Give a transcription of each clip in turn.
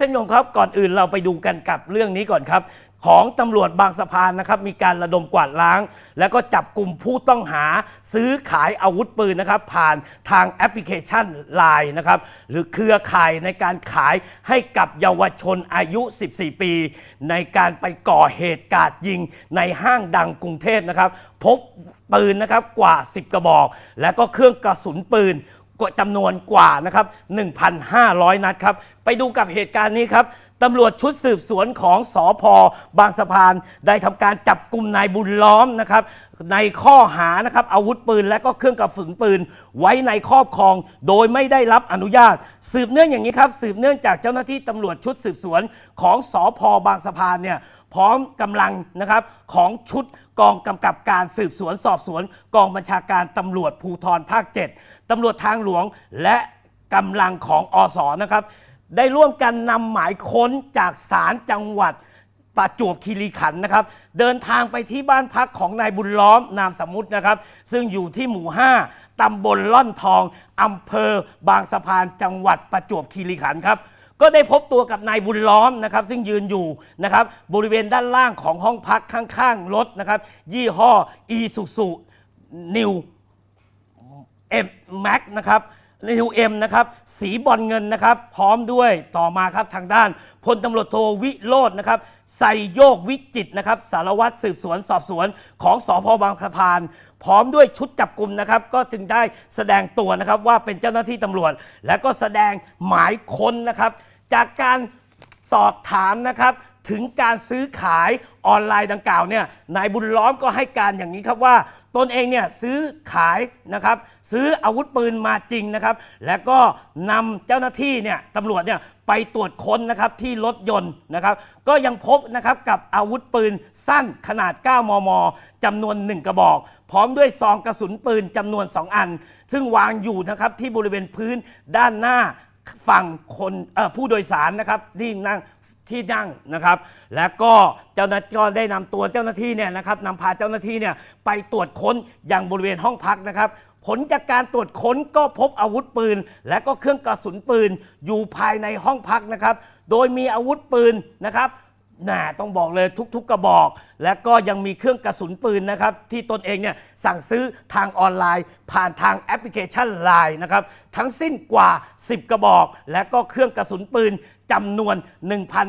ท่านผู้ชมครับก่อนอื่นเราไปดูกันกับเรื่องนี้ก่อนครับ ของตำรวจบางสะพานนะครับ มีการระดมกวาดล้าง แล้วก็จับกลุ่มผู้ต้องหาซื้อขายอาวุธปืนนะครับ ผ่านทางแอปพลิเคชัน Line นะครับ หรือเครือข่ายในการขายให้กับเยาวชนอายุ 14 ปี ในการไปก่อเหตุการณ์ยิงในห้างดังกรุงเทพนะครับ พบปืนนะครับกว่า 10 กระบอก และก็เครื่องกระสุนปืน จำนวนกว่านะครับ 1,500 นัดครับ ไปดูกับเหตุการณ์นี้ครับตำรวจชุดสืบสวนของสอพบางสะพาน ได้ทำการจับกลุ่มนายบุญล้อมนะครับในข้อหานะครับอาวุธปืนและก็เครื่องกระสุนปืน ไว้ในครอบครอง โดยไม่ได้รับอนุญาต สืบเนื่องอย่างนี้ครับ สืบเนื่องจากเจ้าหน้าที่ตำรวจชุดสืบสวนของสอพบางสะพานเนี่ย พร้อมกำลังนะครับของชุดกองกำกับการสืบสวนสอบสวน กองบัญชาการตำรวจภูธรภาค 7ตำรวจทางหลวงและกำลังของอสนะครับได้ร่วมกันนำหมายค้นจากศาลจังหวัดประจวบคีรีขันธ์นะครับ เดินทางไปที่บ้านพักของนายบุญล้อมนามสมมุตินะครับ ซึ่งอยู่ที่หมู่ 5 ตำบลล่อนทองอำเภอบางสะพานจังหวัดประจวบคีรีขันธ์ครับ ก็ได้พบตัวกับนายบุญล้อมนะครับ ซึ่งยืนอยู่นะครับบริเวณด้านล่างของห้องพักข้างๆรถนะครับ ยี่ห้อ e สุสูนิวเอ็มแม็กนะครับ นิวเอ็มนะครับสีบอลเงินนะครับ พร้อมด้วยต่อมาครับทางด้านพลตำรวจโทวิโรจน์นะครับไซโยกวิจิตนะครับ สารวัตรสืบสวนสอบสวนของสพบางสะพาน พร้อมด้วยชุดจับกลุ่มนะครับ ก็จึงได้แสดงตัวนะครับว่าเป็นเจ้าหน้าที่ตำรวจ และก็แสดงหมายค้นนะครับ จากการสอบถามนะครับ ถึงการซื้อขายออนไลน์ดังกล่าวเนี่ยนายบุญล้อมก็ให้การอย่างนี้ครับว่า ตนเองเนี่ยซื้อขายนะครับ ซื้ออาวุธปืนมาจริงนะครับ แล้วก็นำเจ้าหน้าที่เนี่ยตำรวจเนี่ยไปตรวจค้นนะครับที่รถยนต์นะครับ ก็ยังพบนะครับกับอาวุธปืนสั้นขนาด 9 มมจำนวน 1 กระบอก พร้อมด้วยซองกระสุนปืนจำนวน 2 อัน ซึ่งวางอยู่นะครับที่บริเวณพื้นด้านหน้าฝั่งคนผู้โดยสารนะครับที่นั่ง ที่นั่งนะครับ และก็เจ้าหน้าที่ก็ได้นำตัวเจ้าหน้าที่เนี่ยนะครับนำพาเจ้าหน้าที่เนี่ยไปตรวจค้นอย่างบริเวณห้องพักนะครับ ผลจากการตรวจค้นก็พบอาวุธปืน และก็เครื่องกระสุนปืนอยู่ภายในห้องพักนะครับ โดยมีอาวุธปืนนะครับ น่าต้องบอกเลยทุกๆกระบอก และก็ยังมีเครื่องกระสุนปืนนะครับ ที่ตนเองเนี่ยสั่งซื้อทางออนไลน์ ผ่านทางแอปพลิเคชัน Line นะครับ ทั้งสิ้นกว่า 10 กระบอก และก็เครื่องกระสุนปืนจำนวน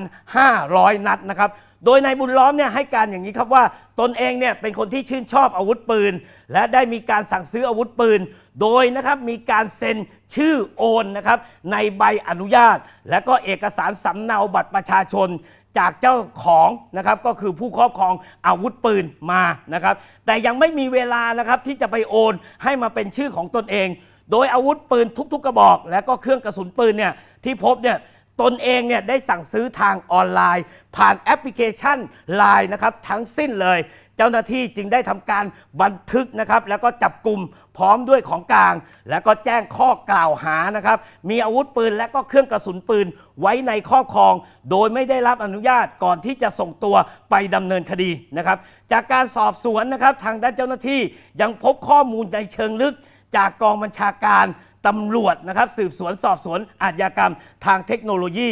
1,500 นัดนะครับ โดยนายบุญล้อมเนี่ยให้การอย่างนี้ครับว่าตนเองเนี่ยเป็นคนที่ชื่นชอบอาวุธปืน และได้มีการสั่งซื้ออาวุธปืน โดยนะครับมีการเซ็นชื่อโอนนะครับในใบอนุญาต และก็เอกสารสำเนาบัตรประชาชน จากเจ้าของนะครับก็คือผู้ครอบครองอาวุธปืนมานะครับแต่ยังไม่มีเวลานะครับที่จะไปโอนให้มาเป็นชื่อของตนเอง โดยอาวุธปืนทุก ๆ กระบอก และก็เครื่องกระสุนปืนเนี่ยที่พบเนี่ยตนเองเนี่ยได้สั่งซื้อทางออนไลน์ ผ่านแอปพลิเคชัน Line นะครับทั้งสิ้นเลย เจ้าหน้าที่จึงได้ทำการบันทึกนะครับ แล้วก็จับกลุ่มพร้อมด้วยของกลาง แล้วก็แจ้งข้อกล่าวหานะครับ มีอาวุธปืนและก็เครื่องกระสุนปืนไว้ในครอบครอง โดยไม่ได้รับอนุญาตก่อนที่จะส่งตัวไปดำเนินคดีนะครับ จากการสอบสวนนะครับทางด้านเจ้าหน้าที่ยังพบข้อมูลในเชิงลึก จากกองบัญชาการตำรวจนะครับสืบสวนสอบสวนอาชญากรรมทางเทคโนโลยี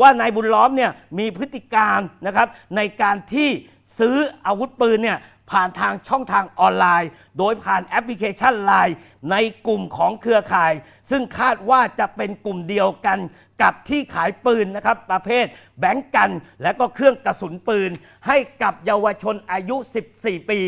ว่านายบุญล้อมเนี่ยมีพฤติการนะครับในการที่ซื้ออาวุธปืนเนี่ย ผ่านทางช่องทางออนไลน์ โดยผ่านแอปพลิเคชัน Line ในกลุ่มของเครือข่าย ซึ่งคาดว่าจะเป็นกลุ่มเดียวกันกับที่ขายปืนนะครับ ประเภทแบงก์กัน และก็เครื่องกระสุนปืน ให้กับเยาวชนอายุ 14 ปี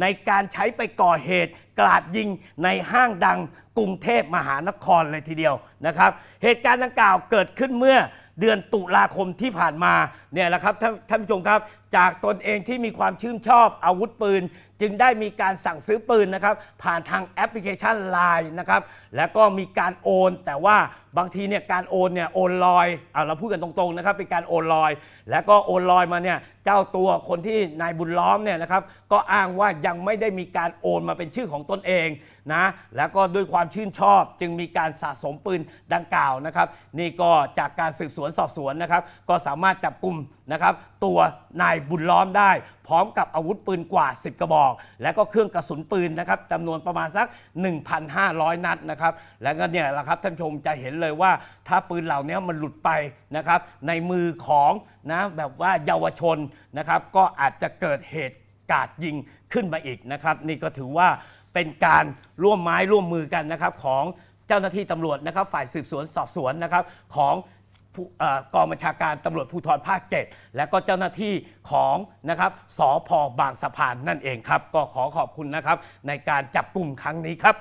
ในการใช้ไปก่อเหตุกราดยิงในห้างดังกรุงเทพมหานครเลยทีเดียวนะครับ เหตุการณ์ดังกล่าวเกิดขึ้นเมื่อเดือนตุลาคมที่ผ่านมาเนี่ยแหละครับท่านท่านผู้ชมครับ จากตนเองที่มีความชื่นชอบอาวุธปืน จึงได้มีการสั่งซื้อปืนนะครับ ผ่านทางแอปพลิเคชัน Line นะครับ แล้วก็มีการโอน แต่ว่าบางทีเนี่ยการโอนเนี่ยโอนลอยเอาเราพูดกันตรงๆนะครับเป็นการโอนลอย แล้วก็โอนลอยมาเนี่ยเจ้าตัวคนที่นายบุญล้อมเนี่ยนะครับ ก็อ้างว่ายังไม่ได้มีการโอนมาเป็นชื่อของตนเองนะแล้วก็ด้วยความชื่นชอบจึงมีการสะสมปืนดังกล่าวนะครับ นี่ก็จากการสืบสวนสอบสวนนะครับ ก็สามารถจับกลุ่มนะครับ ตัวนายบุญล้อมได้ พร้อมกับอาวุธปืนกว่า 10 กระบอก และก็เครื่องกระสุนปืนนะครับจำนวนประมาณสัก 1,500 นัดนะครับแล้วก็เนี่ยแหละครับท่านชมจะเห็นเลยว่าถ้าปืนเหล่านี้มันหลุดไปนะครับในมือของนะแบบว่าเยาวชนนะครับก็อาจจะเกิดเหตุการณ์ยิงขึ้นมาอีกนะครับนี่ก็ถือว่าเป็นการร่วมไม้ร่วมมือกันนะครับของเจ้าหน้าที่ตำรวจนะครับฝ่ายสืบสวนสอบสวนนะครับของ ผู้เอ่อกองบัญชาการตำรวจภูธรภาค 7 และก็เจ้าหน้าที่ของนะครับสอพอบางสะพานนั่นเองครับ ก็ขอขอบคุณนะครับในการจับกลุ่มครั้งนี้ครับ